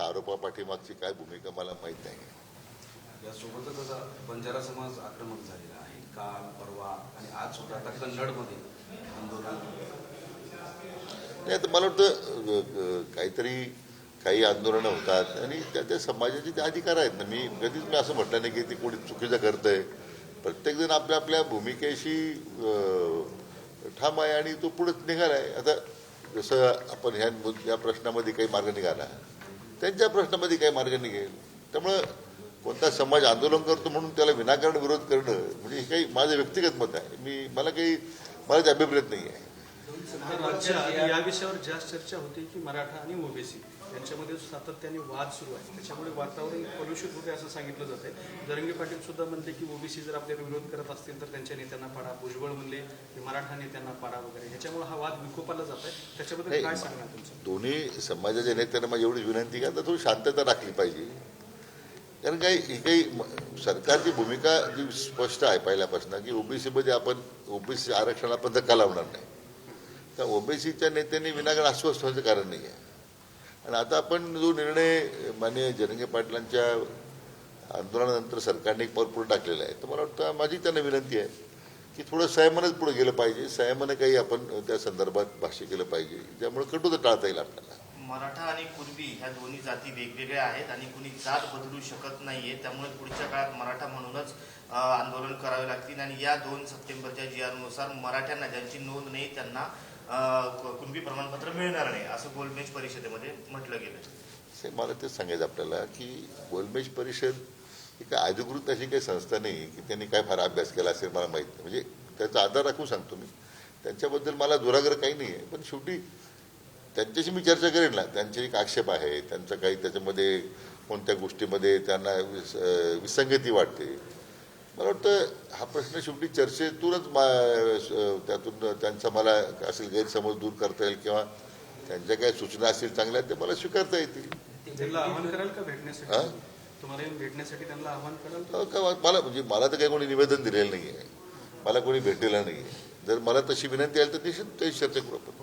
अशा आरोपापाठीमागची काय भूमिका मला माहीत नाही. यासोबतच आता बंजारा समाज आक्रमक झालेला आहे. काल परवा आणि आज सुद्धा आता कन्नडमध्ये आंदोलन. नाही तर मला वाटतं काहीतरी काही आंदोलनं होतात आणि त्या त्या समाजाचे ते अधिकार आहेत ना. मी कधीच मी असं म्हटलं नाही की ते कोणी चुकीचं करतंय. प्रत्येकजण आपल्या आपल्या भूमिकेशी ठाम आहे आणि तो पुढे निघाला आहे आता जसं आपण ह्या या प्रश्नामध्ये काही मार्ग निघाला. त्यांच्या प्रश्नामध्ये काही मार्ग निघेल. त्यामुळं कोणता समाज आंदोलन करतो म्हणून त्याला विनाकारण विरोध करणं म्हणजे हे काही माझं व्यक्तिगत मत आहे. मी मला काही मला ते अभिप्रेत नाही आहे राज्यात या विषयावर जास्त चर्चा होते की मराठा आणि ओबीसी. यांच्यामध्ये सातत्याने वाद सुरू आहे. त्याच्यामुळे वातावरण कलुषित होते असं सांगितलं जात आहे. जरंगे पाटील सुद्धा म्हणले की ओबीसी जर आपल्याला विरोध करत असतील तर त्यांच्या नेत्यांना पाडा. भुजबळ म्हणले की मराठा नेत्यांना पाडा वगैरे. ह्याच्यामुळे हा वाद विकोपाला जात आहे. त्याच्याबद्दल काय सांगणार तुमचं? दोन्ही समाजाच्या नेत्यांना माझी एवढी विनंती की आता थोडी शांतता राखली पाहिजे. कारण काही ही काही म- सरकारची भूमिका जी स्पष्ट आहे पहिल्यापासून की ओबीसीमध्ये आपण ओबीसी आरक्षण आपण धक्का लावणार नाही. तर ओबीसीच्या नेत्यांनी विनाकारण अस्वस्थ होण्याचं कारण नाही आहे. आणि आता आपण जो निर्णय माननीय जरंगे पाटलांच्या आंदोलनानंतर सरकारने एक पाऊल पुढे टाकलेलं आहे तर मला वाटतं माझी त्यांना विनंती आहे की थोडं संयमानच पुढे गेलं पाहिजे. संयमानं काही आपण त्या संदर्भात भाष्य केलं पाहिजे ज्यामुळे कटुता टाळता येईल आपल्याला. मराठा आणि कुणबी ह्या दोन्ही जाती वेगवेगळ्या आहेत आणि कुणी जात बदलू शकत नाहीये त्यामुळे पुढच्या काळात मराठा म्हणूनच आंदोलन करावे लागतील. आणि या दोन सप्टेंबरच्या जी मराठ्यांना ज्यांची नोंद नाही त्यांना कुणबी प्रमाणपत्र मिळणार नाही असं गोलमेज परिषदेमध्ये म्हटलं गेलं. मला तेच सांगायचं आपल्याला की गोलमेज परिषद ही काय अधिकृत अशी काही संस्था नाही की त्यांनी काय फार अभ्यास केला असेल मला माहीत नाही. म्हणजे त्याचा आधार राखून सांगतो मी. त्यांच्याबद्दल मला दुराग्रह काही नाही आहे पण शेवटी त्यांच्याशी मी चर्चा करेन ना. त्यांचे एक आक्षेप आहे त्यांचं काही त्याच्यामध्ये कोणत्या गोष्टीमध्ये त्यांना विस विसंगती वाटते. मला वाटतं हा प्रश्न शेवटी चर्चेतूनच मा त्यातून त्यांचा मला असेल गैरसमज दूर करता येईल किंवा त्यांच्या काही सूचना असतील चांगल्या त्या मला स्वीकारता येतील. हा? मला म्हणजे मला तर काही कोणी निवेदन दिलेलं नाही आहे मला कोणी भेटलेलं नाही आहे जर मला तशी विनंती आली तर काही चर्चा करू आपण